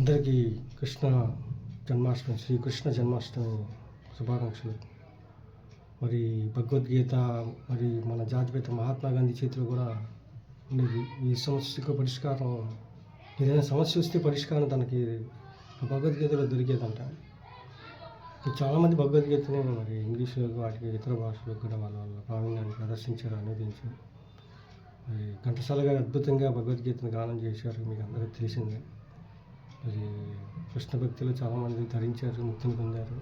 అందరికీ కృష్ణ జన్మాష్టమి శ్రీకృష్ణ జన్మాష్టమి శుభాకాంక్షలు. మరి భగవద్గీత మరి మన జాతిపిత మహాత్మా గాంధీ చేతిలో కూడా ఉండేది ఈ సమస్యకు పరిష్కారం ఏదైనా సమస్య వస్తే పరిష్కారం తనకి భగవద్గీతలో దొరికేదంట. చాలామంది భగవద్గీతని మరి ఇంగ్లీష్లో వాటికి ఇతర భాషలకు కూడా వాళ్ళ వాళ్ళ ప్రావీణ్యాన్ని ప్రదర్శించారు అనువదించారు. మరి ఘంటసాల గారు అద్భుతంగా భగవద్గీతను గానం చేశారు మీకు అందరికీ తెలిసిందే. మరి కృష్ణ భక్తిలో చాలామంది ధరించారు ముక్తిని పొందారు.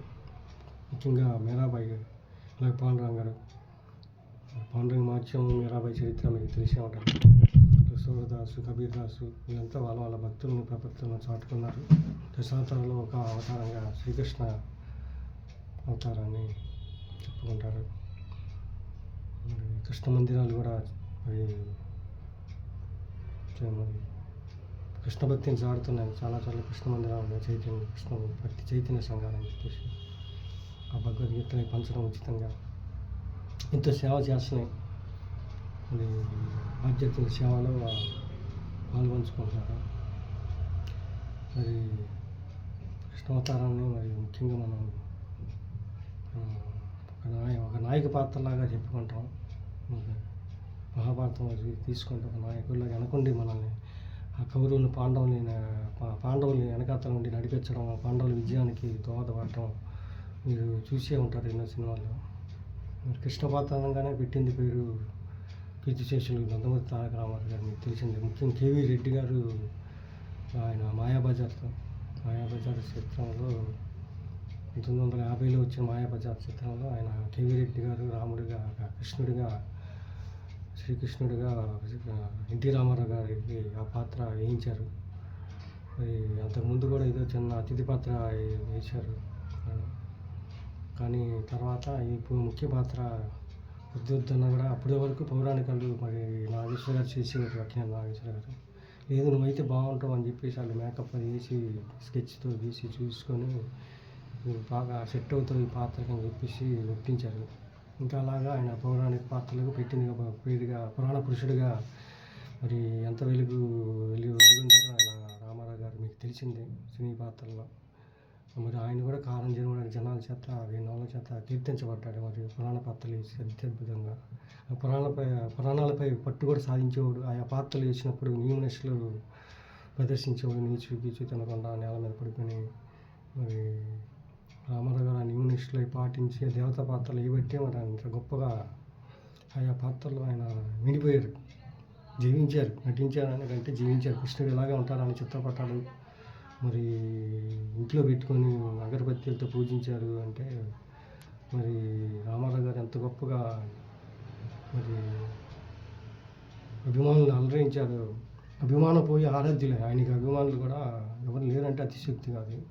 ముఖ్యంగా మీరాబాయి అలాగే పాండురంగ గారు. పాండురంగ మహత్యం మీరాబాయి చరిత్ర మీకు తెలిసే ఉంటారు సూరదాసు కబీర్ దాసు వీళ్ళంతా వాళ్ళ వాళ్ళ భక్తులను ప్రపత్తులను చాటుకున్నారు. దశావతారంలో ఒక అవతారంగా శ్రీకృష్ణ అవతారాన్ని చెప్పుకుంటారు. కృష్ణ మందిరాలు కూడా మరి మరి కృష్ణ భక్తిని చాటుతున్నాయి చాలా చోట్ల కృష్ణ మందిరాలు ఉన్నాయి చైతన్య కృష్ణ భక్తి చైతన్య సంఘాలని చెప్పేసి ఆ భగవద్గీతని పంచడం ఉచితంగా ఎంతో సేవ చేస్తున్నాయి. మరి ఆధ్యాత్మిక సేవలో పాల్పంచుకుంటారు మరి కృష్ణావతారాన్ని మరి ముఖ్యంగా మనం ఒక నాయ ఒక నాయక పాత్రలాగా చెప్పుకుంటాం. మహాభారతం తీసుకుంటే ఒక నాయకుడిలాగా అనుకోండి మనల్ని. కౌరవులు పాండవుల్ని పా- పాండవుల్ని వెనకాతల నుండి నడిపించడం ఆ పాండవుల విజయానికి దోహదపడటం మీరు చూసే ఉంటారు ఎన్నో సినిమాల్లో. మరి కృష్ణపాత్రంగానే పెట్టింది పేరు కీర్తిశేషులు నందమూరి తారక రామారావు గారు మీకు తెలిసిందే. ముఖ్యంగా కేవీ రెడ్డి గారు ఆయన మాయాబజార్ మాయాబజార్ చిత్రంలో పంతొమ్మిది వందల యాభైలో వచ్చిన మాయాబజార్ చిత్రంలో ఆయన కేవీ రెడ్డి గారు రాముడిగా కృష్ణుడిగా శ్రీకృష్ణుడిగా ఎన్టీ రామారావు గారికి ఆ పాత్ర వేయించారు. మరి అంతకుముందు కూడా ఏదో చిన్న అతిథి పాత్ర వేశారు. కానీ తర్వాత ఇప్పుడు ముఖ్య పాత్ర వద్దు కూడా అప్పటి వరకు పౌరాణికాలు మరి నాగేశ్వర గారు చేసేవారు అక్కిన నాగేశ్వర గారు. లేదు నువ్వైతే బాగుంటావు అని చెప్పేసి వాళ్ళు మేకప్ అది వేసి స్కెచ్తో వేసి చూసుకొని బాగా సెట్ అవుతావు ఈ పాత్రకి అని చెప్పేసి ఒప్పించారు. ఇంకా అలాగా ఆయన పౌరాణిక పాత్రలకు పెట్టింది పేరుగా పురాణ పురుషుడిగా మరి ఎంత వెలుగు వెలుగు వెలుగుంటారో ఆయన రామారావు గారు మీకు తెలిసిందే సినీ పాత్రల్లో. మరి ఆయన కూడా కారణం జరగడానికి జనాల చేత వినోల చేత కీర్తించబడ్డాడు. మరి పురాణ పాత్రలు వేసి అత్యద్భుతంగా ఆ పురాణపై పురాణాలపై పట్టు కూడా సాధించేవాడు. ఆయా పాత్రలు వేసినప్పుడు న్యూనెస్లు ప్రదర్శించేవాడు. నీచు గీచు తినకుండా నేల మీద పడుకొని మరి రామారావు గారు ఆ పాటించి దేవతా పాత్రలు వేయబట్టే మరి అంత గొప్పగా ఆయా పాత్రలు ఆయన విడిపోయారు జీవించారు నటించారు అనకంటే జీవించారు. కృష్ణుడు ఇలాగే ఉంటారని చిత్రపటాలు మరి ఇంట్లో పెట్టుకొని అగరబత్తీలతో పూజించారు అంటే మరి రామారావు గారు ఎంత గొప్పగా మరి అభిమానులు అలరించారు అభిమానం పోయి ఆరాధ్యులే. ఆయనకి అభిమానులు కూడా ఎవరు లేరంటే అతిశక్తి కాదు.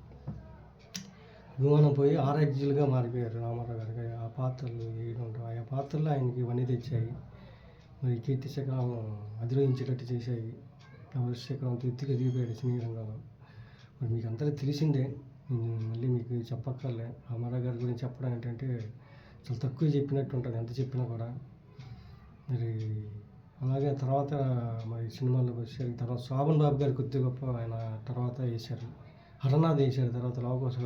అభిమానం పోయి ఆరాధ్యులుగా మారిపోయారు రామారావు గారికి ఆ పాత్రలు వేయడం ఆయా పాత్రలు ఆయనకి ఇవన్నీ తెచ్చాయి. మరి కీర్తి శకరం అధిరోహించేటట్టు చేశాయి. శకరంతో ఎత్తుగా దిగిపోయాడు సినీ రంగంలో. మరి మీకు అందరికీ తెలిసిందే. మళ్ళీ మీకు చెప్పక్కర్లే. రామారావు గారి గురించి చెప్పడం ఏంటంటే చాలా తక్కువ చెప్పినట్టు ఉంటుంది. ఎంత చెప్పినా కూడా. మరి అలాగే తర్వాత మరి సినిమాల్లోకి వచ్చారు తర్వాత శోభన్ బాబు గారు కొద్ది గొప్ప ఆయన తర్వాత వేశారు. హరనాథ్ చేశాడు తర్వాత లవకోస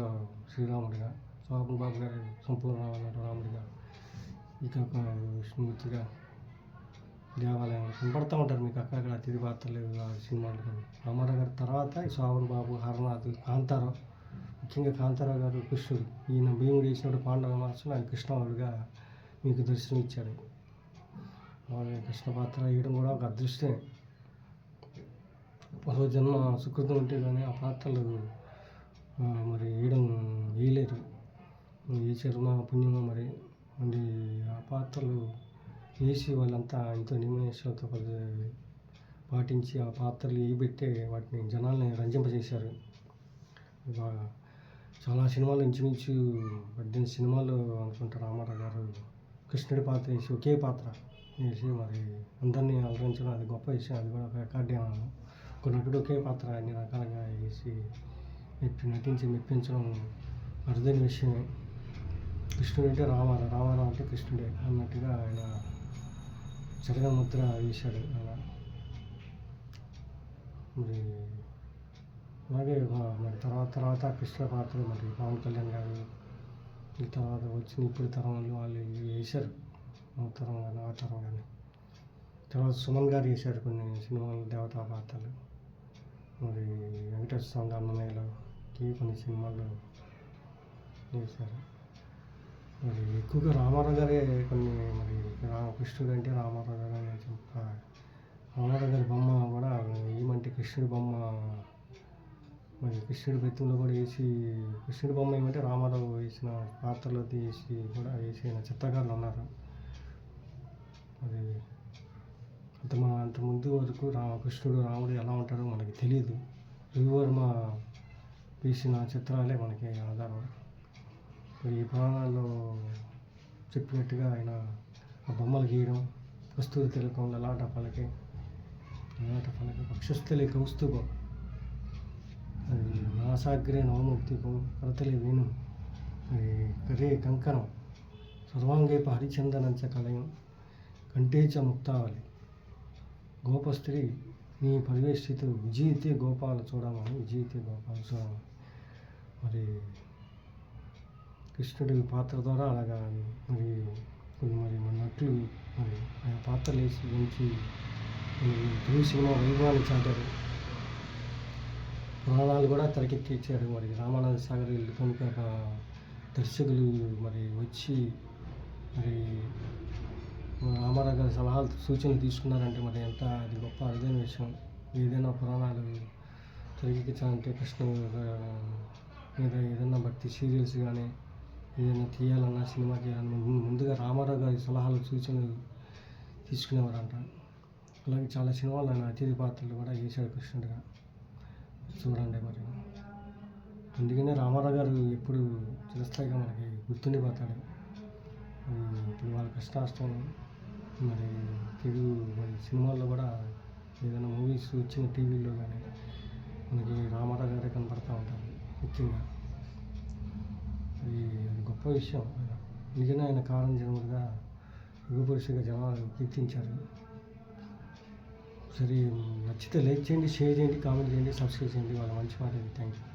శ్రీరాముడిగా శోభన్ బాబు గారు సంపూర్ణ రాముడిగా ఇక ఒక విష్ణుమూర్తిగా దేవాలయం కనపడుతూ ఉంటారు. మీకు అక్కడక్కడ అతిథి పాత్రలు సినిమాలు కానీ. రామారావు గారి తర్వాత ఈ శోభన్ బాబు హరనాథ్ కాంతారావు ముఖ్యంగా కాంతారావు గారు కృష్ణుడు. ఈయన భీముడు వేసినప్పుడు పాండవ మాసం ఆయన కృష్ణవాడుగా మీకు దర్శనం ఇచ్చాడు కృష్ణ పాత్ర వేయడం కూడా ఒక అదృష్టమే. మరో జన్మ సుకృతం ఉంటే కానీ ఆ పాత్రలు మరి వేయడం వేయలేరు ఏ చర్మ పుణ్యమో మరి? మరి ఆ పాత్రలు వేసి వాళ్ళంతా ఎంతో నియమనిష్టలతో పాటించి ఆ పాత్రలు వేయబెట్టే వాటిని జనాల్ని రంజింపజేశారు. చాలా సినిమాలు ఇంచుమించు పద్దెనిమిది సినిమాలు అనుకుంటా రామారావు గారు. కృష్ణుడి పాత్ర వేసి ఒకే పాత్ర వేసి మరి అందరినీ అలరించడం అది గొప్ప విషయం. అది కూడా ఒక రికార్డే ఒక నటుడు ఒకే పాత్ర అన్ని రకాలుగా వేసి మెప్పి నటించి మెప్పించడం అరుదైన విషయమే. కృష్ణుడు అంటే రామారావు రామారావు అంటే కృష్ణుడే అన్నట్టుగా ఆయన జగన్ముద్ర వేశాడు అలా మరి అలాగే మరి తర్వాత తర్వాత కృష్ణ పాత్రలు మరి పవన్ కళ్యాణ్ గారు ఈ తర్వాత వచ్చిన ఇప్పుడు తరం వాళ్ళు వాళ్ళు వేశారు. ఆ తరం కానీ ఆ తరం కానీ తర్వాత సుమన్ గారు వేశారు కొన్ని సినిమాలు దేవతా పాత్రలు. మరి వెంకటేశ్వర స్వామి అన్నమయ్యలో. కొన్ని సినిమాలు వేశారు. మరి ఎక్కువగా రామారావు గారే కొన్ని మరి రామకృష్ణుడు అంటే రామారావు గారు అని రామారావు గారి బొమ్మ కూడా ఏమంటే కృష్ణుడి బొమ్మ మరి కృష్ణుడి బెత్తంలో కూడా వేసి కృష్ణుడి బొమ్మ ఏమంటే రామారావు వేసిన పాత్రలో తీసి కూడా వేసిన చిత్రకారులు ఉన్నారు. మరి అంత అంత ముందు వరకు రామకృష్ణుడు రాముడు ఎలా ఉంటాడో మనకి తెలియదు రవివర్మ వేసిన చిత్రాలే మనకి ఆధారం. మరి ఈ పురాణాల్లో చెప్పినట్టుగా ఆయన ఆ బొమ్మలు గీయడం కస్తూరి తిలకం లలాట పలకే లలాట పలక పక్షస్థలి కౌస్తుభం అది నాసాగ్రే నవముక్తికం కరతలి వేణు మరి కరే కంకణం సర్వాంగేప హరిచందనంచ కలయం కంటేచ ముక్తావళి గోపస్త్రీ నీ పరివేష్టిత విజయితే గోపాల చూడమని విజయితే గోపాల చూడమని. మరి కృష్ణుడి పాత్ర ద్వారా అలాగా మరి కొన్ని మరి మన నటులు మరి ఆయన పాత్రలు వేసి మంచి తెలుగు సినిమా వైభవాన్ని చాటారు. పురాణాలు కూడా తెరకెక్కించాడు మరి రామానంద సాగర్ వీళ్ళు కనుక ఒక దర్శకులు మరి వచ్చి మరి రామారావు గారి సలహాలు సూచనలు తీసుకున్నారంటే మరి ఎంత అది గొప్ప అరుదైన విషయం. ఏదైనా పురాణాలు తెరకెక్కించాలంటే కృష్ణ మీద ఏదైనా భక్తి సీరియల్స్ కానీ ఏదైనా తీయాలన్నా సినిమా చేయాలన్నా ముందుగా రామారావు గారి సలహాలు సూచనలు తీసుకునేవారంట. అలాగే చాలా సినిమాలు ఆయన అతిథి పాత్రలు కూడా వేశాడు కృష్ణుడిగా చూడండి మరి. అందుకనే రామారావు గారు ఎప్పుడు చిరస్థాయిగా మనకి గుర్తుండిపోతాడు. ఇప్పుడు వాళ్ళ కృష్ణాష్టం మరి తెలుగు మరి సినిమాల్లో కూడా ఏదైనా మూవీస్ వచ్చిన టీవీలో కానీ మనకి రామారావు గారే కనపడుతూ ఉంటారు. ముఖ్యంగా. అది గొప్ప విషయం. నిజంగా ఆయన కాలం జన్ముడుగా యుగ పురుషుగా జనాలు కీర్తించారు. సరే నచ్చితే లైక్ చేయండి షేర్ చేయండి కామెంట్ చేయండి సబ్స్క్రైబ్ చేయండి. వాళ్ళ మంచి మాట. Thank you